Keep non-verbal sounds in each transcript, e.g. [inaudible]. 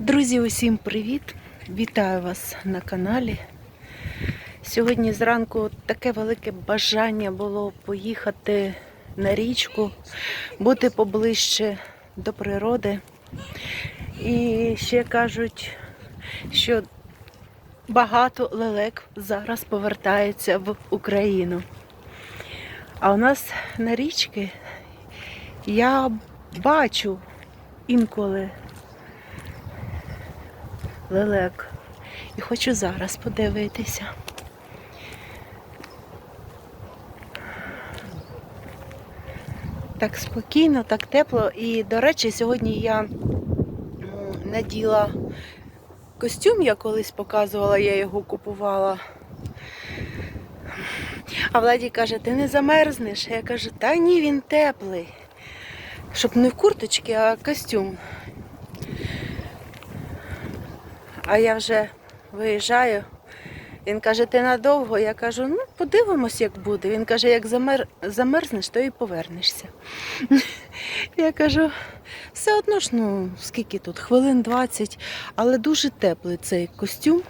Друзі, усім привіт! Вітаю вас на каналі. Сьогодні зранку таке велике бажання було поїхати на річку, бути поближче до природи. І ще кажуть, що багато лелек зараз повертається в Україну. А у нас на річки я бачу інколи лелек. І хочу зараз подивитися. Так спокійно, так тепло. І, до речі, сьогодні я наділа костюм, я колись показувала, я його купувала. А Владі каже, ти не замерзнеш? Я кажу, та ні, він теплий. Щоб не в курточці, а костюм. А я вже виїжджаю. Він каже, ти надовго? Я кажу, ну подивимось, як буде. Він каже, як замер... замерзнеш, то і повернешся. [laughs] Я кажу, все одно ж, ну, скільки тут? Хвилин 20, але дуже теплий цей костюм.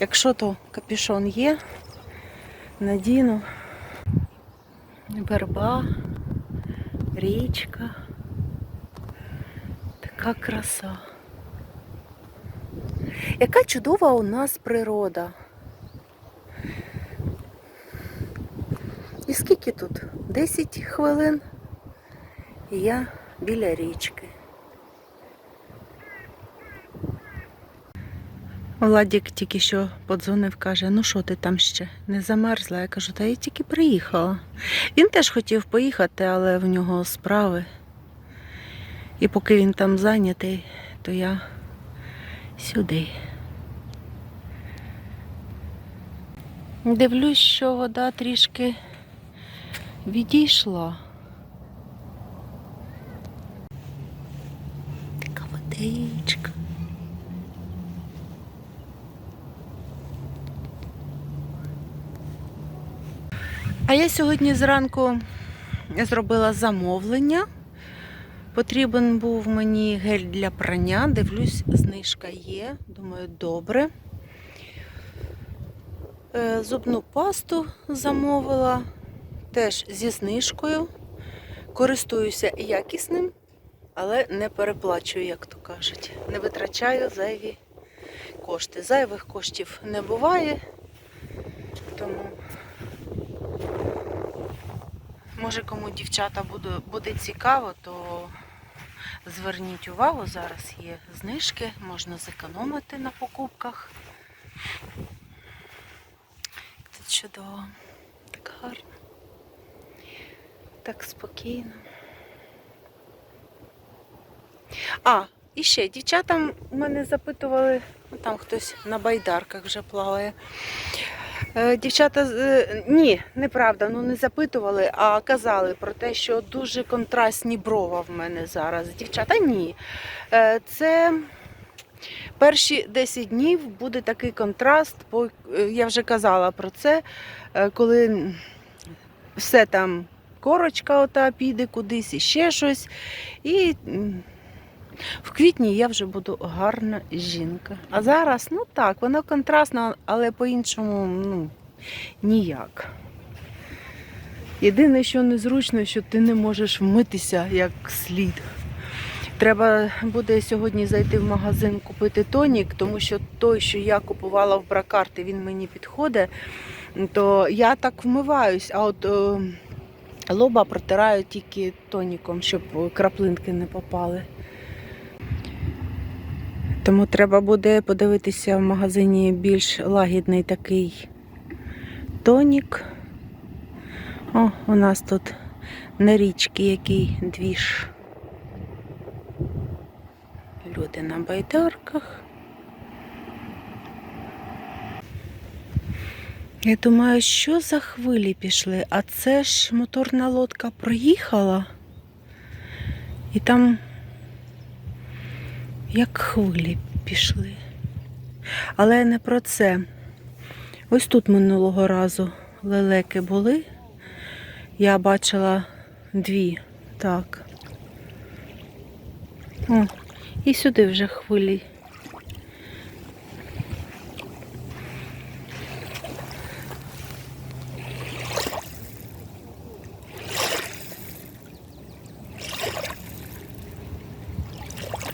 Якщо то капюшон є, надіну. Верба, річка. Така краса. Яка чудова у нас природа. І скільки тут? 10 хвилин. І я біля річки. Владік тільки що подзвонив, каже, ну що ти там ще не замерзла? Я кажу, та я тільки приїхала. Він теж хотів поїхати, але в нього справи. І поки він там зайнятий, то я сюди. Дивлюсь, що вода трішки відійшла. Така водичка. А я сьогодні зранку зробила замовлення. Потрібен був мені гель для прання. Дивлюсь, знижка є. Думаю, добре. Е, Зубну пасту замовила теж зі знижкою. Користуюся якісним, але не переплачую, як то кажуть. Не витрачаю зайві кошти. Зайвих коштів не буває. Тому, може, кому дівчата буде, буде цікаво, то зверніть увагу, зараз є знижки, можна зекономити на покупках. Тут чудово, так гарно, так спокійно. А, і ще дівчатам мене запитували, ну, там хтось на байдарках вже плаває. Е, Дівчата, е, ні, неправда, ну не запитували, а казали про те, що дуже контрастні брова в мене зараз. Дівчата, ні. Е, Це перші 10 днів буде такий контраст, бо я вже казала про це, коли все там корочка ота піде кудись і ще щось. І в квітні я вже буду гарна жінка. А зараз, ну так, воно контрастно, але по-іншому ну, ніяк. Єдине, що незручно, що ти не можеш вмитися як слід. Треба буде сьогодні зайти в магазин купити тонік, тому що той, що я купувала в бракарти, він мені підходить, то я так вмиваюсь, а от е, лоба протираю тільки тоніком, щоб краплинки не попали. Тому треба буде подивитися в магазині більш лагідний такий тонік. О, у нас тут на річці який двіж. Люди на байдарках. Я думаю, що за хвилі пішли? А це ж моторна лодка проїхала. І там як хвилі пішли. Але не про це. Ось тут минулого разу лелеки були. Я бачила дві, так. О, І сюди вже хвилі.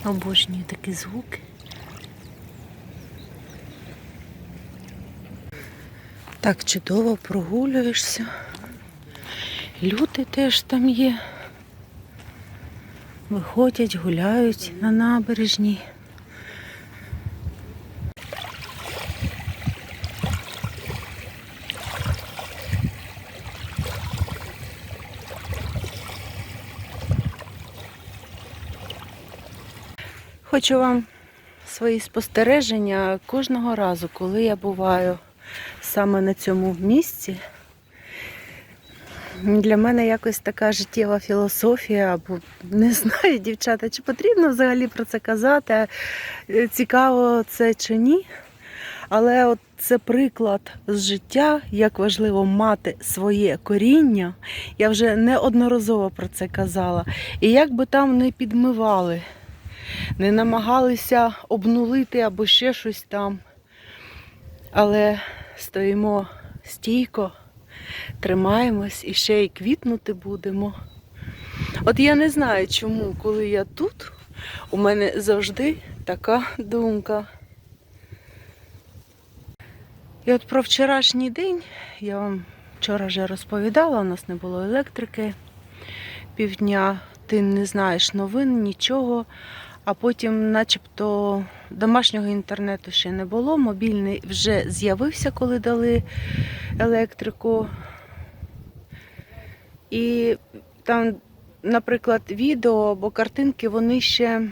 Обожнюю такі звуки. Так чудово прогулюєшся. Люди теж там є. Виходять, гуляють на набережній. Хочу вам свої спостереження кожного разу, коли я буваю саме на цьому місці. Для мене якось така життєва філософія, або не [laughs] знаю, дівчата, чи потрібно взагалі про це казати, е, цікаво це чи ні. Але от це приклад з життя, як важливо мати своє коріння. Я вже неодноразово про це казала. І як би там не підмивали, не намагалися обнулити або ще щось там. Але стоїмо стійко, тримаємось і ще й квітнути будемо. От я не знаю, чому, коли я тут, у мене завжди така думка. І от про вчорашній день я вам вчора вже розповідала, у нас не було електрики півдня, ти не знаєш новин, нічого. А потім, начебто, домашнього інтернету ще не було. Мобільний вже з'явився, коли дали електрику. І там, наприклад, відео або картинки, вони ще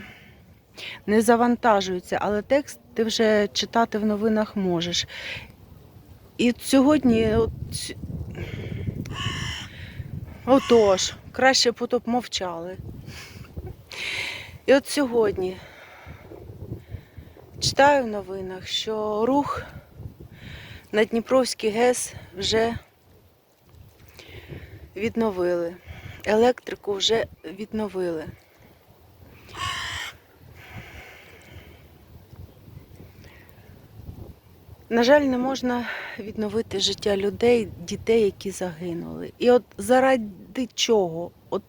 не завантажуються, але текст ти вже читати в новинах можеш. І сьогодні, от... отож, краще потоп мовчали. І от сьогодні читаю в новинах, що рух на Дніпровський ГЕС вже відновили. Електрику вже відновили. На жаль, не можна відновити життя людей, дітей, які загинули. І от заради чого? От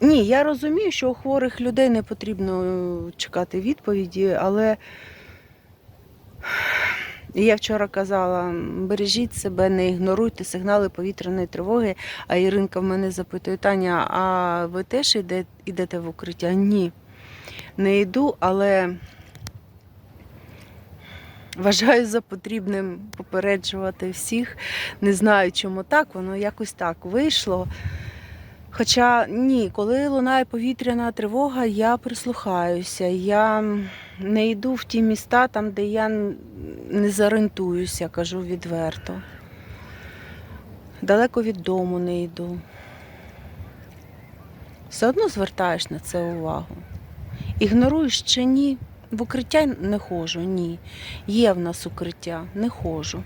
ні, я розумію, що у хворих людей не потрібно е, чекати відповіді, але я вчора казала, бережіть себе, не ігноруйте сигнали повітряної тривоги. А Іринка в мене запитує, Таня, а ви теж йдете в укриття? Ні, не йду, але вважаю за потрібним попереджувати всіх. Не знаю, чому так, воно якось так вийшло. Хоча ні, коли лунає повітряна тривога, я прислухаюся. Я не йду в ті міста, там, де я не зорієнтуюся, кажу відверто. Далеко від дому не йду. Все одно звертаєш на це увагу. Ігноруєш чи ні? В укриття не ходжу, ні. Є в нас укриття, не ходжу.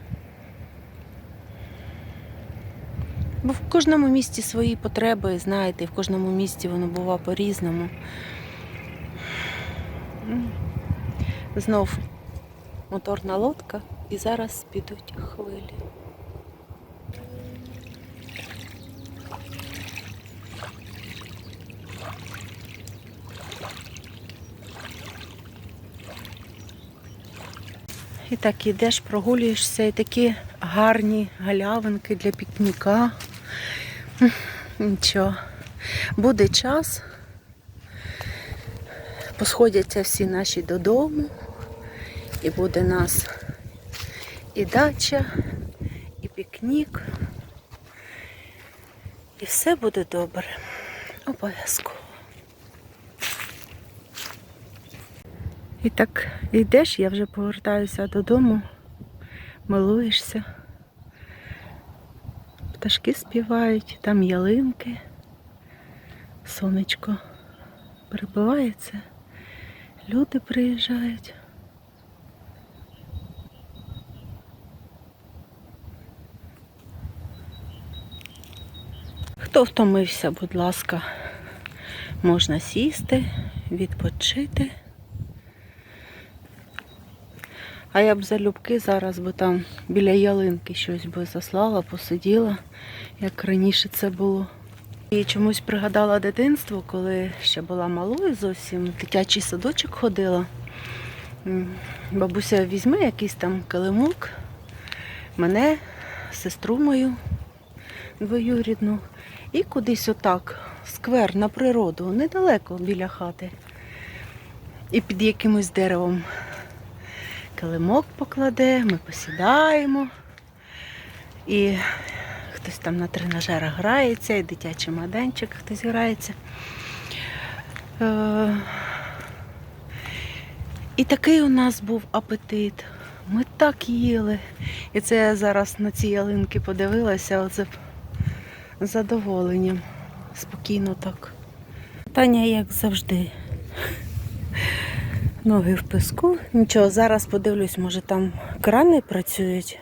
Бо в кожному місті свої потреби, знаєте, в кожному місті воно бува по-різному. Знов моторна лодка і зараз підуть хвилі. І так ідеш, прогулюєшся, і такі гарні галявинки для пікніка. Нічого. Буде час. Посходяться всі наші додому. І буде нас і дача, і пікнік. І все буде добре. Обов'язково. І так йдеш, я вже повертаюся додому, милуєшся. Пташки співають, там ялинки, сонечко перебивається, люди приїжджають. Хто втомився, будь ласка, можна сісти, відпочити. А я б залюбки зараз би там біля ялинки щось би заслала, посиділа, як раніше це було. І чомусь пригадала дитинство, коли ще була малою зовсім, дитячий садочок ходила. Бабуся візьме якийсь там килимок, мене, сестру мою двоюрідну, і кудись отак, сквер на природу, недалеко біля хати. І під якимось деревом килимок покладе, ми посідаємо. І хтось там на тренажерах грається, і дитячий майданчик хтось грається. Е, І такий у нас був апетит. Ми так їли. І це я зараз на ці ялинки подивилася, оце задоволенням. Спокійно так. Таня, як завжди. Ноги в піску. Нічого, зараз подивлюсь, може там крани працюють.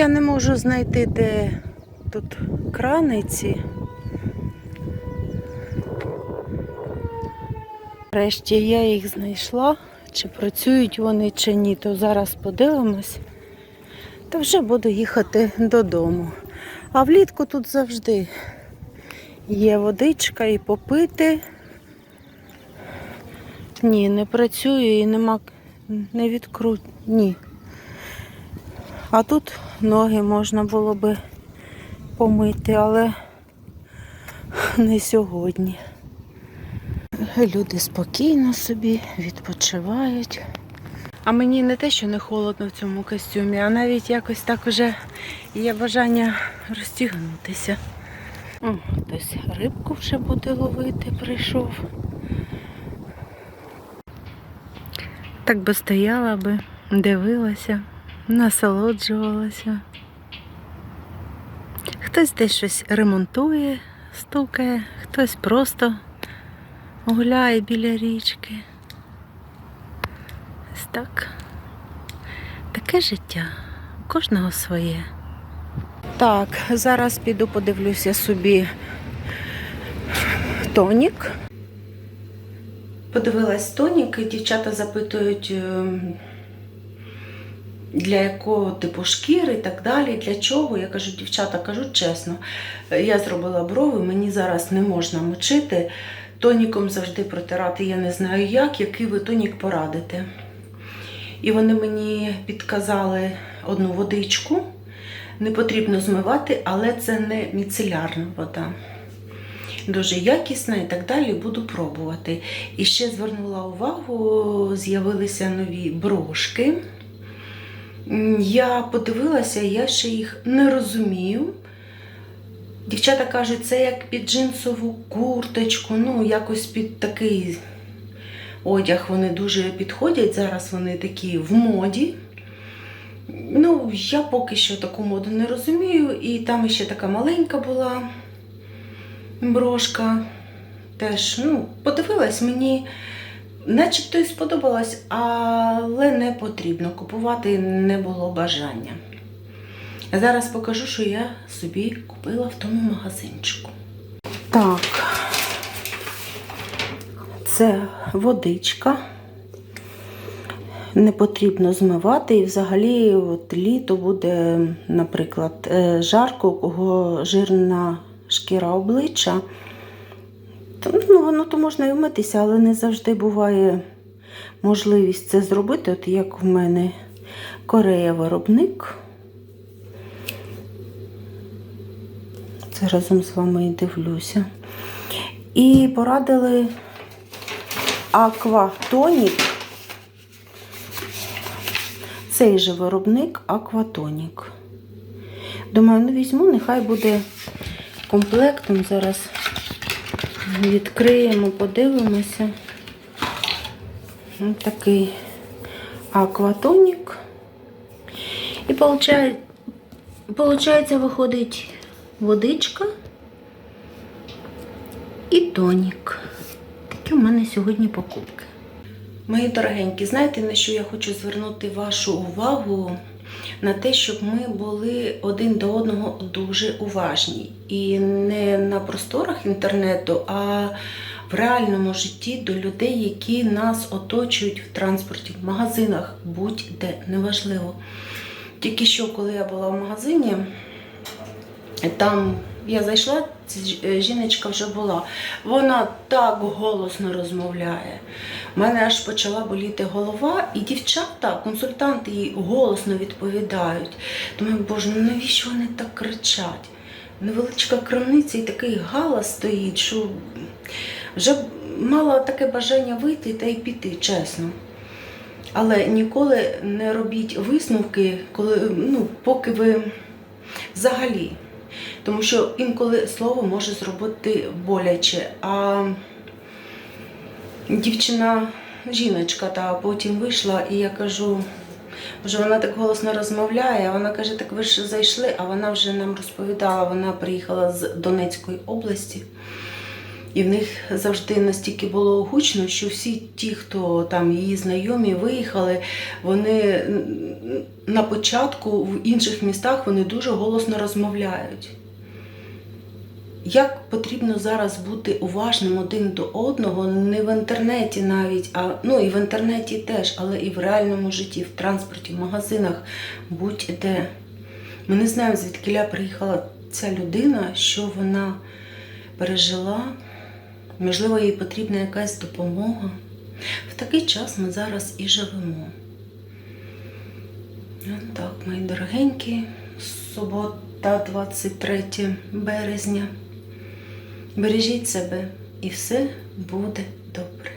Я не можу знайти, де тут крани ці. Врешті я їх знайшла. Чи працюють вони, чи ні, то зараз подивимось. Та вже буду їхати додому. А влітку тут завжди є водичка і попити. Ні, не працює і нема не відкру... Ні. А тут ноги можна було би помити, але [laughs] не сьогодні. Люди спокійно собі відпочивають. А мені не те, що не холодно в цьому костюмі, а навіть якось так уже є бажання розтягнутися. Хтось рибку вже буде ловити, прийшов. Так би стояла би, дивилася, насолоджувалася. Хтось десь щось ремонтує, стукає, хтось просто гуляє біля річки. Ось так. Таке життя. У кожного своє. Так, зараз піду подивлюся собі тонік. Подивилась тонік, і дівчата запитують, ем, для якого типу шкіри і так далі, для чого. Я кажу, дівчата, кажу чесно, я зробила брови, мені зараз не можна мочити. Тоніком завжди протирати я не знаю як, який ви тонік порадите. І вони мені підказали одну водичку. Не потрібно змивати, але це не міцелярна вода. Дуже якісна і так далі буду пробувати. І ще звернула увагу, з'явилися нові брошки. Я подивилася, я ще їх не розумію. Дівчата кажуть, це як під джинсову курточку, ну, якось під такий одяг вони дуже підходять. Зараз вони такі в моді. Ну, я поки що таку моду не розумію. І там ще така маленька була брошка. Теж, ну, подивилась, мені начебто і сподобалось, але не потрібно. Купувати не було бажання. Зараз покажу, що я собі купила в тому магазинчику. Так, це водичка. Не потрібно змивати. І взагалі от літо буде, наприклад, е, жарко, у кого жирна шкіра обличчя. Ну, воно то можна і вмитися, але не завжди буває можливість це зробити. От як в мене Корея виробник. Це разом з вами і дивлюся. І порадили Акватонік. Цей же виробник Акватонік. Думаю, ну візьму, нехай буде комплектом. Зараз відкриємо, подивимося. Ось такий акватонік. І получається, виходить водичка і тонік. Такі у мене сьогодні покупки. Мої дорогенькі, знаєте, на що я хочу звернути вашу увагу? На те, щоб ми були один до одного дуже уважні. І не на просторах інтернету, а в реальному житті до людей, які нас оточують в транспорті, в магазинах, будь-де, неважливо. Тільки що, коли я була в магазині, там я зайшла, е, жіночка вже була. Вона так голосно розмовляє. У мене аж почала боліти голова, і дівчата, консультанти їй голосно відповідають. Думаю, боже, ну навіщо вони так кричать? Невеличка крамниця і такий галас стоїть, що вже мала таке бажання вийти та й піти, чесно. Але ніколи не робіть висновки, коли, ну, поки ви взагалі. Тому що інколи слово може зробити боляче. А дівчина, жіночка, та потім вийшла, і я кажу, вже вона так голосно розмовляє, вона каже, так ви ж зайшли, а вона вже нам розповідала, вона приїхала з Донецької області. І в них завжди настільки було гучно, що всі ті, хто там її знайомі, виїхали, вони на початку в інших містах вони дуже голосно розмовляють. Як потрібно зараз бути уважним один до одного, не в інтернеті навіть, а ну і в інтернеті теж, але і в реальному житті, в транспорті, в магазинах, будь-де. Ми не знаємо, звідки приїхала ця людина, що вона пережила. Можливо, їй потрібна якась допомога. В такий час ми зараз і живемо. Так, мої дорогенькі, субота, 23 березня. Бережіть себе і все буде добре.